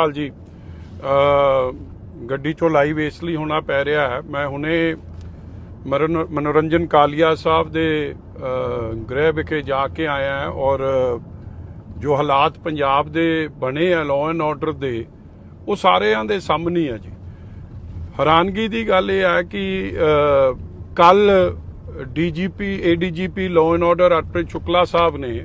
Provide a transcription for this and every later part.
ਹਾਲ ਜੀ। ਗੱਡੀ ਚੋਂ ਲਾਈਵ ਇਸ ਲਈ ਹੋਣਾ ਪੈ ਰਿਹਾ ਹੈ। ਮੈਂ ਹੁਣੇ ਮਰਨ- ਮਨੋਰੰਜਨ ਕਾਲੀਆ ਸਾਹਿਬ ਦੇ ਗ੍ਰਹਿ ਵਿਖੇ ਜਾ ਕੇ ਆਇਆ ਹਾਂ ਔਰ ਜੋ ਹਾਲਾਤ ਪੰਜਾਬ ਦੇ ਬਣੇ ਆ ਲਾਅ ਐਂਡ ਆਰਡਰ ਦੇ, ਉਹ ਸਾਰਿਆਂ ਦੇ ਸਾਹਮਣੇ ਆ ਜੀ। ਹੈਰਾਨਗੀ ਦੀ ਗੱਲ ਇਹ ਹੈ ਕਿ ਕੱਲ DGP, ADGP law and order Arpit Shukla ਸਾਹਿਬ ਨੇ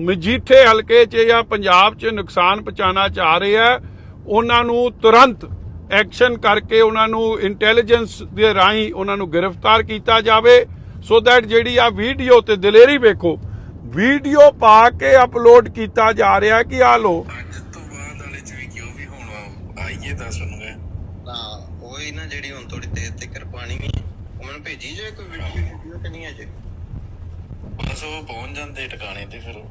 ਮਜੀਠੇ ਹਲਕੇ 'ਚ ਜਾਂ ਪੰਜਾਬ 'ਚ ਨੁਕਸਾਨ ਪਹੁੰਚਾਉਣਾ ਚਾਹ ਰਹੇ ਆ ਉਹਨਾਂ ਨੂੰ ਤੁਰੰਤ ਐਕਸ਼ਨ ਕਰਕੇ ਉਹਨਾਂ ਨੂੰ ਇੰਟੈਲੀਜੈਂਸ ਦੇ ਰਾਹੀਂ ਉਹਨਾਂ ਨੂੰ ਗ੍ਰਿਫਤਾਰ ਕੀਤਾ ਜਾਵੇ। ਸੋ ਦੈਟ ਜਿਹੜੀ ਆ ਵੀਡੀਓ ਤੇ ਦਲੇਰੀ ਵੇਖੋ ਵੀਡੀਓ ਪਾ ਕੇ ਅਪਲੋਡ ਕੀਤਾ ਜਾ ਰਿਹਾ ਕਿ ਆ ਲੋ ਅੱਜ ਤੋਂ ਬਾਅਦ ਵਾਲੇ ਚ ਵੀ ਕਿਉਂ ਵੀ ਹੁਣ ਆਈਏ ਦੱਸ ਸੁਣੂਗੇ ਹਾਂ ਉਹ ਹੀ ਨਾ ਜਿਹੜੀ ਹੁਣ ਥੋੜੀ ਦੇਰ ਤੱਕ ਪਾਣੀ ਵੀ ਉਹ ਮੈਨੂੰ ਭੇਜੀ ਜੇ ਕੋਈ ਵੀਡੀਓ ਤੇ ਨਹੀਂ ਅਜੇ ਬਸ ਉਹ ਪਹੁੰਚ ਜਾਂਦੇ ਟਿਕਾਣੇ ਤੇ ਫਿਰ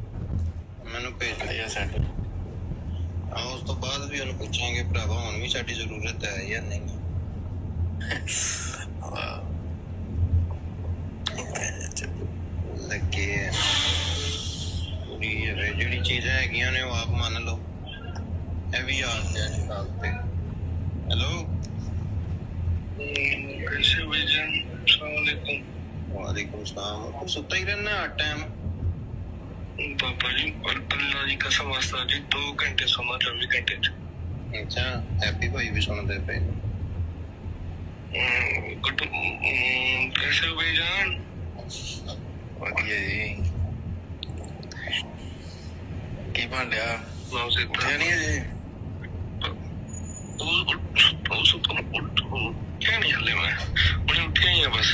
ਮੈਨੂੰ ਭੇਜ ਲਿਆ ਸੈਂਡ ਆ ਉਸ ਤੋਂ ਬਾਅਦ ਵੀ ਉਹਨੂੰ ਪੁੱਛਾਂਗੇ ਭਰਾਵਾ ਹੁਣ ਵੀ ਸਾਡੀ ਜ਼ਰੂਰਤ ਹੈ ਜਾਂ ਨਹੀਂ। ਲੱਗੇ ਜਿਹੜੀ ਜਿਹੜੀ ਚੀਜ਼ਾਂ ਹੈਗੀਆਂ ਨੇ ਉਹ ਆਪ ਮੰਨ ਲਓ। ਇਹ ਵੀ ਯਾਦ ਹੈ ਅੱਜ ਕੱਲ ਤੇ। ਹੈਲੋ? कैसे भाई जान अस्सलाम वालेकुम वालेकुम सलाम सुता ही रहना पापा जी और अल्लाह जी कसम आस्था जी दो घंटे सोना चौबीस घंटे अच्छा हैप्पी भाई भी सोना दे पे गुड कैसे हो भाई जान बढ़िया जी की बन लिया नाम से उठा नहीं है जी वो उठ वो सुबह उठ क्या नहीं हल्ले में मुझे उठिया ही बस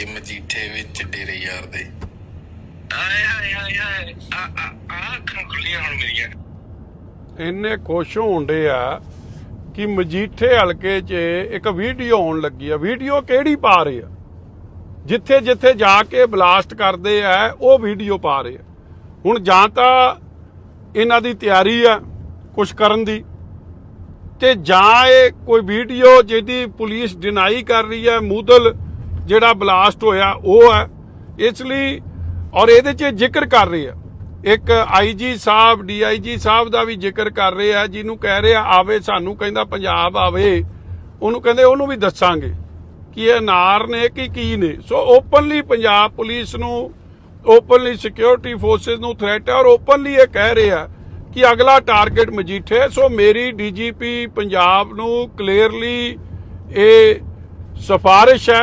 ਹਲਕੇ ਮਜੀਠੇ ਵਿੱਚ ਡੇਰੇ ਯਾਰ ਦੇ। ਆਏ ਹਾਏ ਹਾਏ ਹਾਏ। ਆ ਆ ਆ ਅੱਖਾਂ ਖੁੱਲੀਆਂ ਹੁਣ ਮੇਰੀਆਂ। ਇੰਨੇ ਖੁਸ਼ ਹੋਣਦੇ ਆ ਕਿ ਮਜੀਠੇ ਹਲਕੇ 'ਚ ਇੱਕ ਵੀਡੀਓ ਆਉਣ ਲੱਗੀ ਆ। ਵੀਡੀਓ ਕਿਹੜੀ ਪਾ ਰਹੇ ਆ? ਜਿੱਥੇ ਜਿੱਥੇ ਜਾ ਕੇ ਬਲਾਸਟ ਕਰਦੇ ਆ ਉਹ ਵੀਡੀਓ ਪਾ ਰਹੇ ਆ। ਹੁਣ ਜਾਂ ਤਾਂ ਇਹਨਾਂ ਦੀ ਤਿਆਰੀ ਆ ਕੁਝ ਕਰਨ ਦੀ ਤੇ ਜਾਂ ਇਹ ਕੋਈ ਵੀਡੀਓ ਜਿਹਦੀ ਪੁਲਿਸ ਡਿਨਾਈ ਕਰ ਰਹੀ ਹੈ ਮੂਦਲ ਜਿਹੜਾ ਬਲਾਸਟ ਹੋਇਆ, ਉਹ ਹੈ। ਇਸ ਲਈ, ਔਰ ਇਹਦੇ 'ਚ ਜ਼ਿਕਰ ਕਰ ਰਹੇ ਆ ਇੱਕ ਆਈਜੀ ਸਾਹਿਬ ਡੀਆਈਜੀ ਸਾਹਿਬ ਦਾ ਵੀ ਜ਼ਿਕਰ ਕਰ ਰਹੇ ਆ ਜਿਹਨੂੰ ਕਹਿ ਰਹੇ ਆ ਆਵੇ, ਸਾਨੂੰ ਕਹਿੰਦਾ ਪੰਜਾਬ ਆਵੇ। ਉਹਨੂੰ ਕਹਿੰਦੇ, ਉਹਨੂੰ ਵੀ ਦੱਸਾਂਗੇ ਕਿ ਇਹ ਨਾਰ ਨੇ ਕਿ ਕੀ ਨੇ? ਸੋ ਓਪਨਲੀ ਪੰਜਾਬ ਪੁਲਿਸ ਨੂੰ ਓਪਨਲੀ ਸਿਕਿਉਰਿਟੀ ਫੋਰਸਸ ਨੂੰ ਥ੍ਰੈਟ ਹੈ, ਔਰ ਓਪਨਲੀ ਇਹ ਕਹਿ ਰਹੇ ਆ ਕਿ ਅਗਲਾ ਟਾਰਗੇਟ ਮਜੀਠੇ ਸੋ ਮੇਰੀ ਡੀਜੀਪੀ ਪੰਜਾਬ ਨੂੰ ਕਲੀਅਰਲੀ ਇਹ ਸਿਫਾਰਿਸ਼ ਹੈ